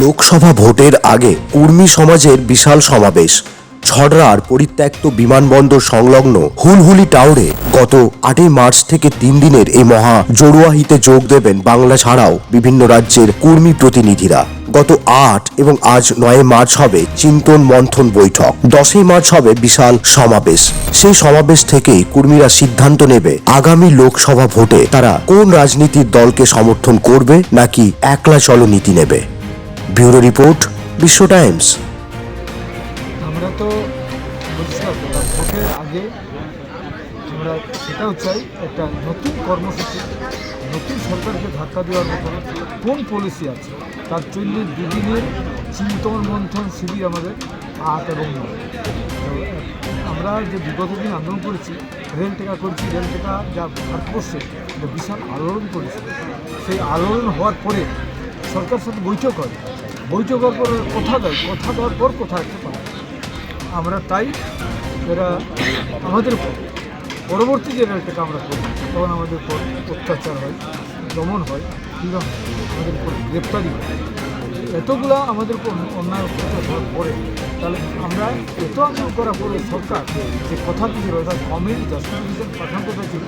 লোকসভা ভোটের আগে কুর্মী সমাজের বিশাল সমাবেশ। ছড়রার পরিত্যক্ত বিমানবন্দর সংলগ্ন হুলহুলি টাওয়ারে গত আটই মার্চ থেকে তিন দিনের এই মহা জড়ুয়াহিতে যোগ দেবেন বাংলা ছাড়াও বিভিন্ন রাজ্যের কুর্মী প্রতিনিধিরা। গত আট এবং আজ নয় মার্চ হবে চিন্তন মন্থন বৈঠক। দশই মার্চ হবে বিশাল সমাবেশ। সেই সমাবেশ থেকেই কুর্মীরা সিদ্ধান্ত নেবে আগামী লোকসভা ভোটে তারা কোন রাজনীতির দলকে সমর্থন করবে নাকি একলা চলো নীতি নেবে। Bureau report, Bishwa Times. আমরা তো আগে আমরা সেটাও চাই, একটা নতুন কর্মসূচি, নতুন সরকারকে ধাক্কা দেওয়ার মতো কোন পলিসি আছে? তার জন্য দুদিনের চিন্তন মন্থন শিবির আমাদের আট এবং নয়। আমরা যে বিগত দিন আন্দোলন করেছি, রেল টেকা করেছি, রেল টেকা যা ভারতবর্ষে বিশাল আলোড়ন করেছে, সেই আলোড়ন হওয়ার পরে সরকার সাথে বৈঠক হয়। বৈঠক হওয়ার পর কথা দেয়, কথা দেওয়ার পর কথা একটা পারে আমরা তাই এরা আমাদের পরবর্তী যে রেলটাকে আমরা করি। তখন আমাদের উপর অত্যাচার হয়, দমন হয়, কিংবা আমাদের উপর গ্রেপ্তারি হয়। এতগুলা আমাদের উপর অন্যায় অত্যাচার হওয়ার পরে তাহলে আমরা এত আন্দোলন করার পরে সরকার যে কথা দিয়েছিল অর্থাৎ কমিউনিটি জাস্টিফিকেশন পাঠানোর কথা ছিল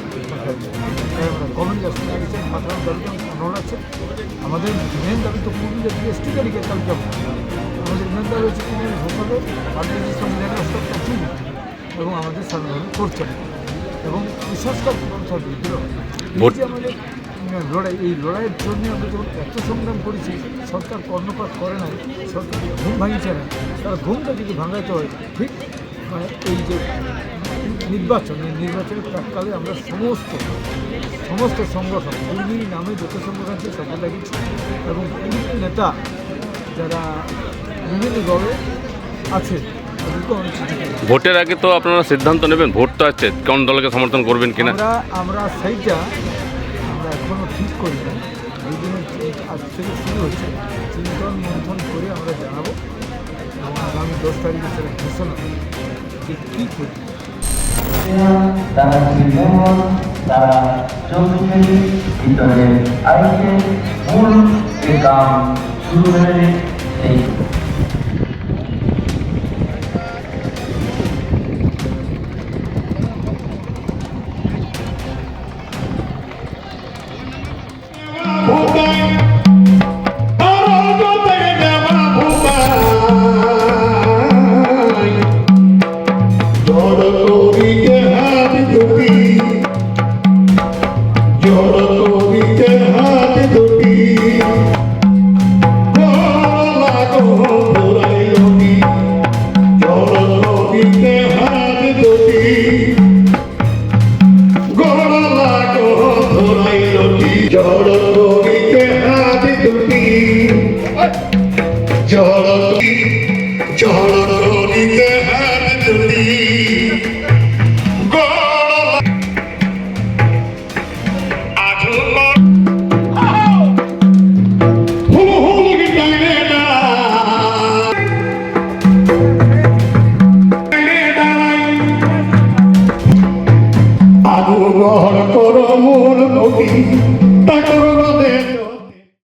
কমিউনিটি জাস্টিফিকেশন পাঠানোর দাবিতে আন্দোলন আছে। আমাদের মেন দাবি তো পূর্ণ জাতীয় এসটি তালিকার তালিকা আমাদের মেন দাবি হচ্ছে কোনো ভোটারের পার্টির সংবিধানের হস্তাক্ষর ঠিক এবং আমাদের সাধারণ হবে এবং কুসংস্কার এই আমাদের লড়াই এই লড়াইয়ের জন্য আমরা যখন এত সংগ্রাম করেছি সরকার কর্ণপাত করে নাই সরকার ঘুম ভাঙিছে না তারা ঘুমটা যদি ভাঙাইতে হয় ঠিক মানে এই যে নির্বাচন এই নির্বাচনের প্রাককালে আমরা সমস্ত সমস্ত সংগঠন কর্মী নামে যত সংগঠন আছে সকল লাগিয়েছি এবং নেতা যারা বিভিন্ন দলে আছে। ভোটের আগে তো আপনারা সিদ্ধান্ত নেবেন ভোট তো আছে কোন দলকে সমর্থন করবেন কিনা আমরা আমরা সেইটা ঠিক করি না এই দিনে আজ থেকে শুরু হচ্ছে। চিন্তন মন্থন করে আমরা জানাব এবং আগামী দশ তারিখে সেটা ঘোষণা যে কী করি তারা তারা চলছে ভিতরে আইছে, মূল এ কাম শুরু হয়ে জড় জড় করিতে হাত দুটি গড় আধুন হুল হুল গিটারে না আগুন গ্রহণ মূল নদী তা করো